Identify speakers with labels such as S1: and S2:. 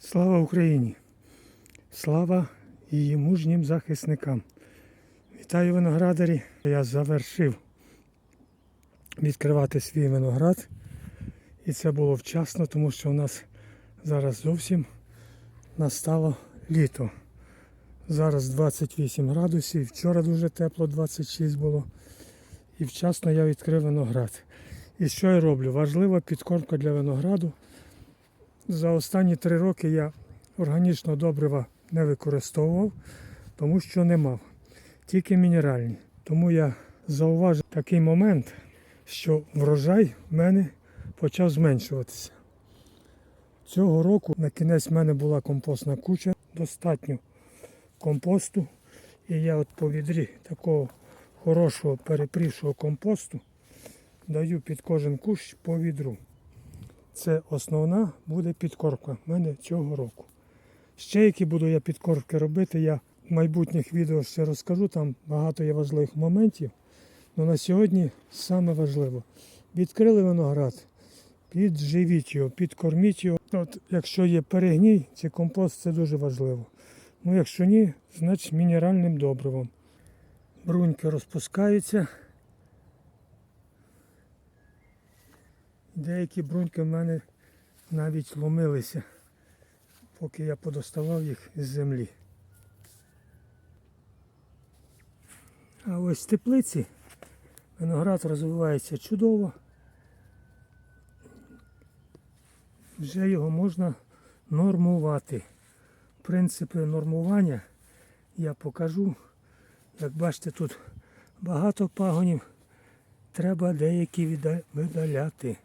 S1: Слава Україні! Слава її мужнім захисникам! Вітаю виноградарі! Я завершив відкривати свій виноград. І це було вчасно, тому що у нас зараз зовсім настало літо. Зараз 28 градусів, вчора дуже тепло, 26 було. І вчасно я відкрив виноград. І що я роблю? Важлива підкормка для винограду. За останні три роки я органічного добрива не використовував, тому що не мав. Тільки мінеральні. Тому я зауважив такий момент, що врожай в мене почав зменшуватися. Цього року на кінець в мене була компостна куча, достатньо компосту. І я от по відрі такого хорошого перепрівшого компосту даю під кожен кущ по відру. Це основна буде підкормка в мене цього року. Ще які буду я підкормки робити, я в майбутніх відео ще розкажу, там багато є важливих моментів. Але на сьогодні саме важливо. Відкрили виноград, підживіть його, підкорміть його. От, якщо є перегній чи компост, це дуже важливо. Ну, якщо ні, значить мінеральним добривом. Бруньки розпускаються. Деякі бруньки в мене навіть ломилися, поки я подоставав їх з землі. А ось в теплиці виноград розвивається чудово. Вже його можна нормувати. Принципи нормування я покажу. Як бачите, тут багато пагонів. Треба деякі видаляти.